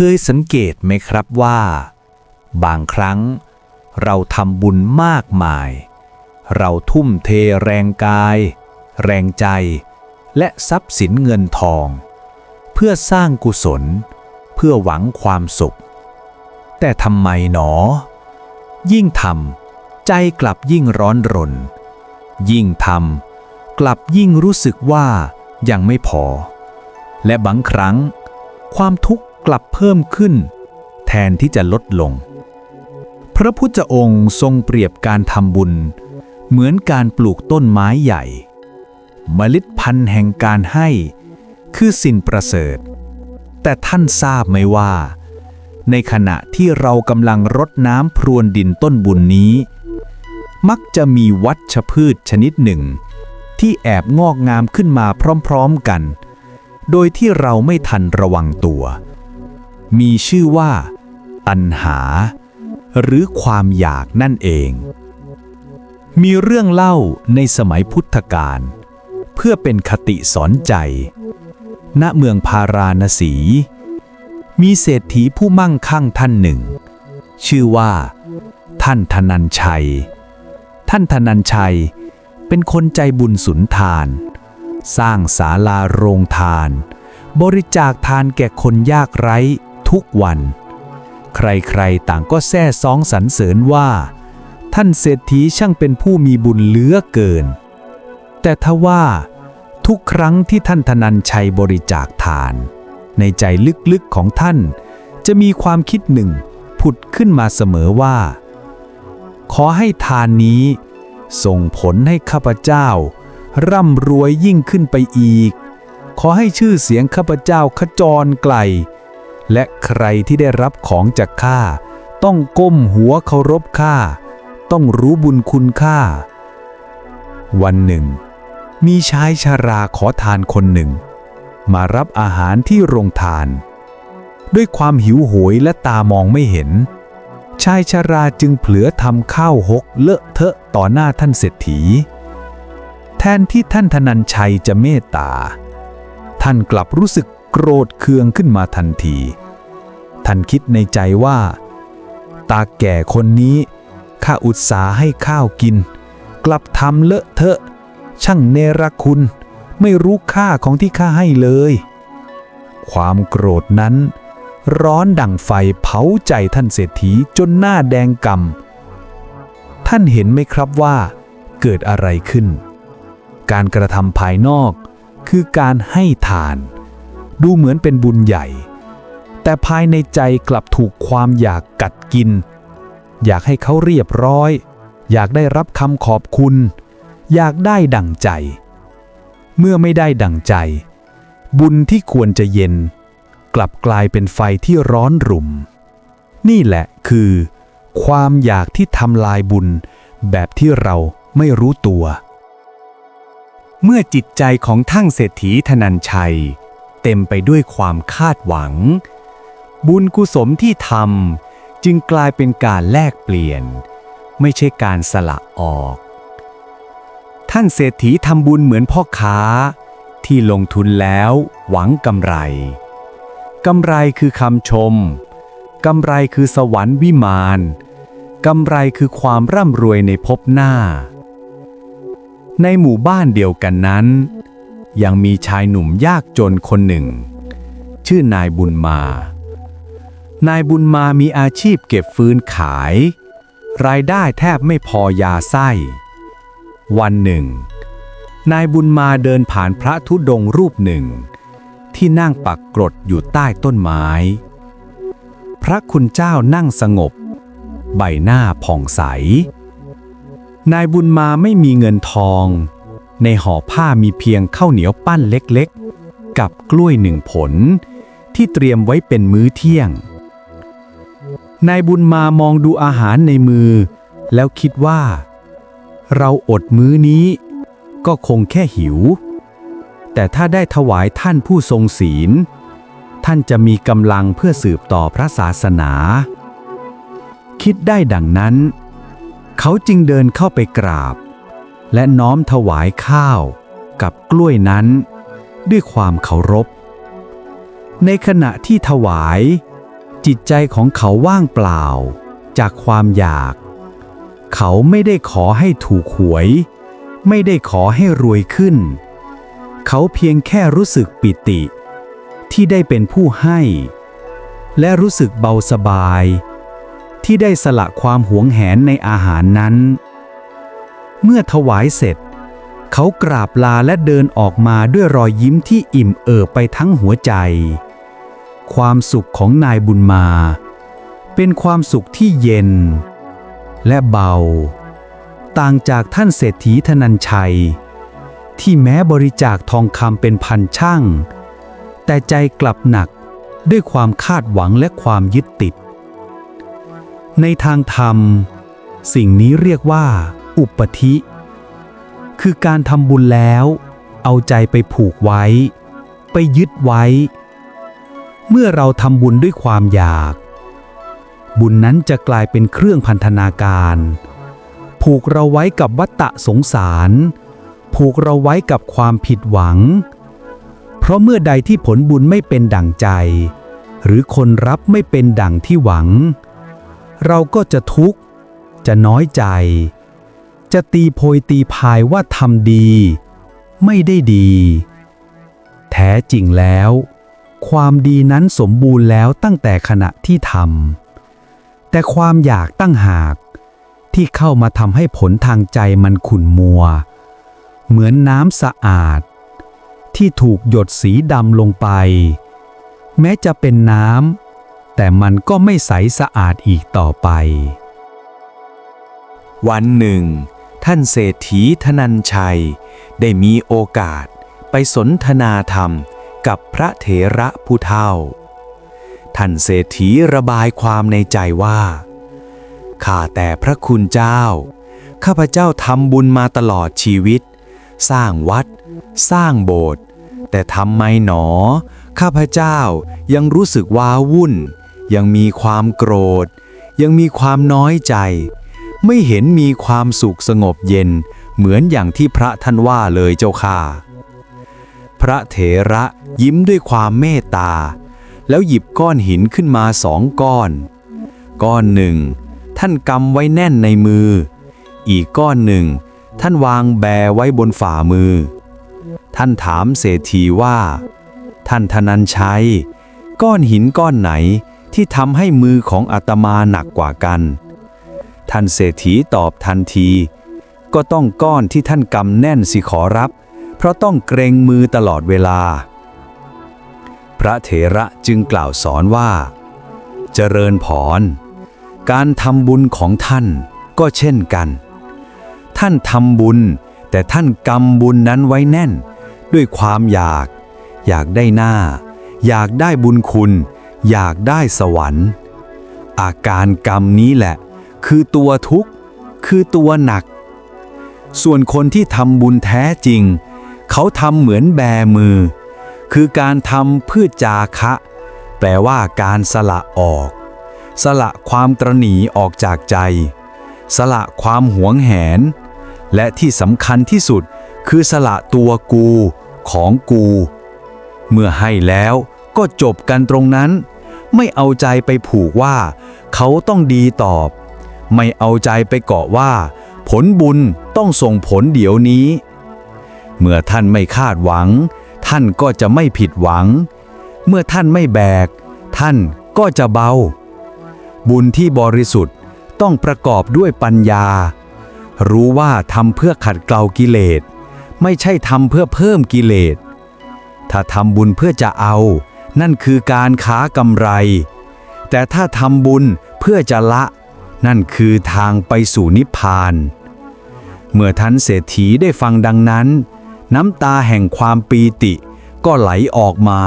เคยสังเกตไหมครับว่า บางครั้งเราทำบุญมากมาย เราทุ่มเทแรงกาย แรงใจ และทรัพย์สินเงินทอง เพื่อสร้างกุศล เพื่อหวังความสุข แต่ทำไมหนอ ยิ่งทำใจกลับยิ่งร้อนรน ยิ่งทำกลับยิ่งรู้สึกว่ายังไม่พอ และบางครั้ง ความทุกข์ กลับเพิ่มขึ้น แทนที่จะลดลง พระพุทธองค์ทรงเปรียบการทำบุญ เหมือนการปลูกต้นไม้ใหญ่ เมล็ดพันธุ์แห่งการให้คือสิ่งประเสริฐ แต่ท่านทราบไหมว่า ในขณะที่เรากำลังรดน้ำพรวนดินต้นบุญนี้ มักจะมีวัชพืชชนิดหนึ่ง ที่แอบงอกงามขึ้นมาพร้อมๆกัน โดยที่เราไม่ทันระวังตัว มีชื่อว่า ตัณหา หรือความอยากนั่นเอง มีเรื่องเล่าในสมัยพุทธกาลเพื่อเป็นคติสอนใจ ณเมืองพาราณสี มีเศรษฐีผู้มั่งคั่งท่านหนึ่ง ชื่อว่า ท่านธนัญชัย ท่านธนัญชัยเป็นคนใจบุญสุนทาน สร้างศาลาโรงทาน บริจาคทานแก่คนยากไร้ ทุกวัน ใครๆต่างก็แซ่ซ้องสรรเสริญว่า ท่านเศรษฐีช่างเป็นผู้มีบุญเหลือเกิน แต่ทว่า ทุกครั้งที่ท่านธนัญชัยบริจาคทาน ในใจลึกๆของท่านจะมีความคิดหนึ่งผุดขึ้นมาเสมอว่า ขอให้ทานนี้ ส่งผลให้ข้าพเจ้า ร่ำรวยยิ่งขึ้นไปอีก ขอให้ชื่อเสียงข้าพเจ้าขจรไกล และใครที่ได้รับของจากข้าต้องก้มหัวเคารพข้าต้องรู้บุญคุณข้าวันหนึ่ง มีชายชาราขอทานคนหนึ่ง มารับอาหารที่โรงทาน ด้วยความหิวโหยและตามองไม่เห็น ชายชาราจึงเผลือทำข้าวหกเลอะเทอะต่อหน้าท่านเศรษฐี แทนที่ท่านธนัญชัยจะเมตตา ท่านกลับรู้สึก โกรธเคืองขึ้นมาทันที ท่านคิดในใจว่า ตาแก่คนนี้ข้าอุตสาห์ให้ข้าวกิน กลับทำเลอะเทอะ ช่างเนรคุณ ไม่รู้ค่าของที่ข้าให้เลย ความโกรธนั้น ร้อนดั่งไฟเผาใจท่านเศรษฐีจนหน้าแดงกำท่านเห็นไหมครับว่า เกิดอะไรขึ้น การกระทำภายนอกคือการให้ทาน ดูเหมือนเป็นบุญใหญ่ แต่ภายในใจกลับถูกความอยากกัดกิน อยากให้เขาเรียบร้อย อยากได้รับคำขอบคุณ อยากได้ดั่งใจ เมื่อไม่ได้ดั่งใจ บุญที่ควรจะเย็น กลับกลายเป็นไฟที่ร้อนรุ่ม นี่แหละคือ ความอยากที่ทำลายบุญแบบที่เราไม่รู้ตัว เมื่อจิตใจของทั้งเศรษฐีธนัญชัย ต็มไปด้วยความคาดหวัง บุญกุศลที่ทำจึงกลายเป็นการแลกเปลี่ยน ไม่ใช่การสละออก ท่านเศรษฐีทำบุญเหมือนพ่อค้า ที่ลงทุนแล้วหวังกำไร กำไรคือคำชม กำไรคือสวรรค์วิมานกำไรคือความร่ำรวยในภพหน้า ในหมู่บ้านเดียวกันนั้น ยังมีชายหนุ่มยากจนคนหนึ่ง ชื่อนายบุญมา นายบุญมามีอาชีพเก็บฟืนขาย รายได้แทบไม่พอยาไส้ วันหนึ่ง นายบุญมาเดินผ่านพระธุดงรูปหนึ่ง ที่นั่งปักกรดอยู่ใต้ต้นไม้ พระคุณเจ้านั่งสงบ ใบหน้าผ่องใส นายบุญมาไม่มีเงินทอง ในห่อผ้ามีเพียงข้าวเหนียวปั้นเล็กๆ กับกล้วยหนึ่งผล ที่เตรียมไว้เป็นมื้อเที่ยง นายบุญมามองดูอาหารในมือ แล้วคิดว่า เราอดมื้อนี้ ก็คงแค่หิว แต่ถ้าได้ถวายท่านผู้ทรงศีล ท่านจะมีกำลังเพื่อสืบต่อพระศาสนา คิดได้ดังนั้น เขาจึงเดินเข้าไปกราบ และน้อมถวายข้าวกับกล้วยนั้น ด้วยความเคารพ ในขณะที่ถวาย จิตใจของเขาว่างเปล่า จากความอยาก เขาไม่ได้ขอให้ถูกหวย ไม่ได้ขอให้รวยขึ้น เขาเพียงแค่รู้สึกปิติ ที่ได้เป็นผู้ให้ และรู้สึกเบาสบาย ที่ได้สละความหวงแหนในอาหารนั้น เมื่อถวายเสร็จ เขากราบลาและเดินออกมาด้วยรอยยิ้มที่อิ่มเอิบไปทั้งหัวใจ ความสุขของนายบุญมา เป็นความสุขที่เย็น และเบา ต่างจากท่านเศรษฐีธนัญชัย ที่แม้บริจาคทองคำเป็นพันช่าง แต่ใจกลับหนักด้วยความคาดหวังและความยึดติด ในทางธรรม สิ่งนี้เรียกว่า อุปธิ คือการทำบุญแล้ว เอาใจไปผูกไว้ ไปยึดไว้ เมื่อเราทำบุญด้วยความอยาก บุญนั้นจะกลายเป็นเครื่องพันธนาการ ผูกเราไว้กับวัฏฏะสงสาร ผูกเราไว้กับความผิดหวัง เพราะเมื่อใดที่ผลบุญไม่เป็นดั่งใจ หรือคนรับไม่เป็นดั่งที่หวัง เราก็จะทุกข์จะน้อยใจ จะตีโพยตีพายว่าทำดี ไม่ได้ดี แท้จริงแล้ว ความดีนั้นสมบูรณ์แล้วตั้งแต่ขณะที่ทำแต่ความอยากตั้งหาก ที่เข้ามาทำให้ผลทางใจมันขุ่นมัว เหมือนน้ำสะอาด ที่ถูกหยดสีดำลงไป แม้จะเป็นน้ำแต่มันก็ไม่ใสสะอาดอีกต่อไปวันหนึ่ง ท่านเศรษฐีธนัญชัย ได้มีโอกาสไปสนทนาธรรมกับพระเถระผู้เฒ่า ท่านเศรษฐีระบายความในใจว่า ข้าแต่พระคุณเจ้า ข้าพเจ้าทำบุญมาตลอดชีวิต สร้างวัด สร้างโบสถ์ แต่ทำไมหนอ ข้าพเจ้ายังรู้สึกว้าวุ่น ยังมีความโกรธ ยังมีความน้อยใจ ไม่เห็นมีความสุขสงบเย็น เหมือนอย่างที่พระท่านว่าเลยเจ้าค่ะ พระเถระยิ้มด้วยความเมตตา แล้วหยิบก้อนหินขึ้นมาสองก้อน ก้อนหนึ่ง ท่านกำไว้แน่นในมือ อีกก้อนหนึ่ง ท่านวางแบไว้บนฝ่ามือ ท่านถามเศรษฐีว่า ท่านธนัญชัย ก้อนหินก้อนไหนที่ทำให้มือของอาตมาหนักกว่ากัน ท่านเศรษฐีตอบทันที ก็ต้องก้อนที่ท่านกำแน่นสิขอรับ เพราะต้องเกรงมือตลอดเวลา พระเถระจึงกล่าวสอนว่า เจริญพร การทำบุญของท่านก็เช่นกัน ท่านทำบุญ แต่ท่านกำบุญนั้นไว้แน่น ด้วยความอยาก อยากได้หน้า อยากได้บุญคุณ อยากได้สวรรค์ อาการกรรมนี้แหละ คือตัวทุกข์ คือตัวหนัก ส่วนคนที่ทำบุญแท้จริง เขาทำเหมือนแบมือ คือการทำเพื่อจาคะ แปลว่าการสละออก สละความตรณีออกจากใจ สละความหวงแหน และที่สำคัญที่สุดคือสละตัวกูของกู เมื่อให้แล้วก็จบกันตรงนั้น ไม่เอาใจไปผูกว่า เขาต้องดีตอบ ไม่เอาใจไปเกาะว่า ผลบุญต้องส่งผลเดี๋ยวนี้ เมื่อท่านไม่คาดหวัง ท่านก็จะไม่ผิดหวัง เมื่อท่านไม่แบก ท่านก็จะเบา บุญที่บริสุทธิ์ต้องประกอบด้วยปัญญา รู้ว่าทำเพื่อขัดเกลากิเลส ไม่ใช่ทำเพื่อเพิ่มกิเลส ถ้าทำบุญเพื่อจะเอา นั่นคือการค้ากำไร แต่ถ้าทำบุญเพื่อจะละ นั่นคือทางไปสู่นิพพาน เมื่อท่านเศรษฐีได้ฟังดังนั้น น้ำตาแห่งความปีติก็ไหลออกมา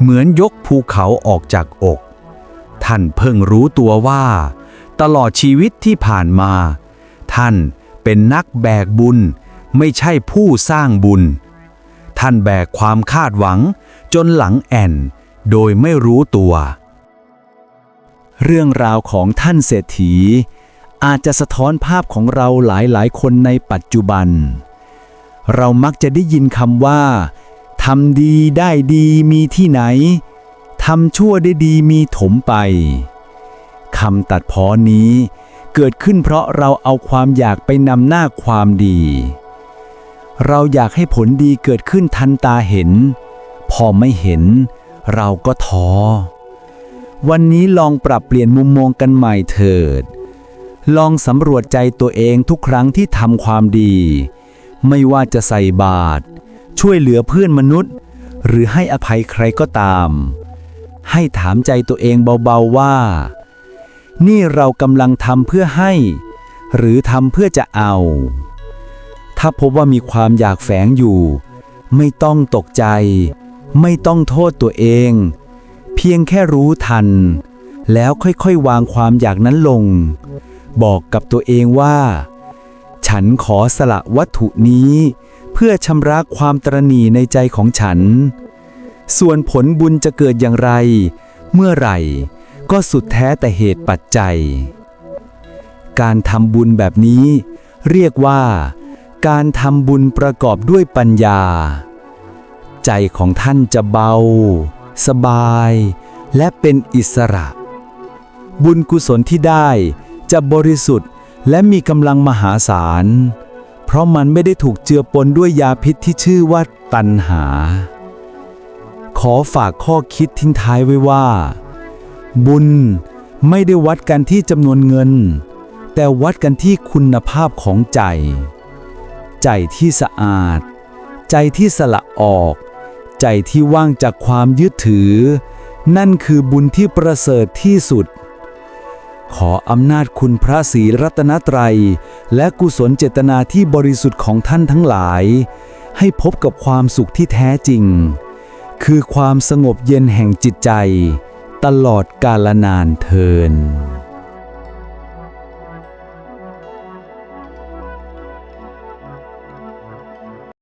เหมือนยกภูเขาออกจากอก ท่านเพิ่งรู้ตัวว่า ตลอดชีวิตที่ผ่านมา ท่านเป็นนักแบกบุญ ไม่ใช่ผู้สร้างบุญ ท่านแบกความคาดหวังจนหลังแอ่น โดยไม่รู้ตัว เรื่องราวของท่านเศรษฐี อาจจะสะท้อนภาพของเราหลายๆ คนในปัจจุบัน เรามักจะได้ยินคำว่าทำดีได้ดีมีที่ไหนทำชั่วได้ดีมีถมไปคำตัดพ้อนี้เกิดขึ้นเพราะเราเอาความอยากไปนำหน้าความดี เราอยากให้ผลดีเกิดขึ้นทันตาเห็น พอไม่เห็น เราก็ท้อ วันนี้ลองปรับเปลี่ยนมุมมองกันใหม่เถิด ลองสำรวจใจตัวเองทุกครั้งที่ทำความดี ไม่ว่าจะใส่บาตรช่วยเหลือเพื่อนมนุษย์ หรือให้อภัยใครก็ตาม ให้ถามใจตัวเองเบาๆว่า นี่เรากำลังทำเพื่อให้ หรือทำเพื่อจะเอา ถ้าพบว่ามีความอยากแฝงอยู่ ไม่ต้องตกใจ ไม่ต้องโทษตัวเอง พียงแค่รู้ทัน แล้วค่อยๆ วางความอยากนั้นลง บอกกับตัวเองว่า ฉันขอสละวัตถุนี้ เพื่อชำระความตรณีในใจของฉัน ส่วนผลบุญจะเกิดอย่างไร เมื่อไหร่ ก็สุดแท้แต่เหตุปัจจัย การทำบุญแบบนี้ เรียกว่า การทำบุญประกอบด้วยปัญญา ใจของท่านจะเบา สบาย และเป็นอิสระ บุญกุศลที่ได้จะบริสุทธิ์และมีกำลังมหาศาล เพราะมันไม่ได้ถูกเจือปนด้วยยาพิษที่ชื่อว่าตัณหา ขอฝากข้อคิดทิ้งท้ายไว้ว่า บุญไม่ได้วัดกันที่จำนวนเงิน แต่วัดกันที่คุณภาพของใจ ใจที่สะอาด ใจที่สละออก ใจที่ว่างจากความยึดถือ นั่นคือบุญที่ประเสริฐที่สุด ขออำนาจคุณพระศรีรัตนตรัย และกุศลเจตนาที่บริสุทธิ์ของท่านทั้งหลาย ให้พบกับความสุขที่แท้จริง คือความสงบเย็นแห่งจิตใจ ตลอดกาลนานเทิน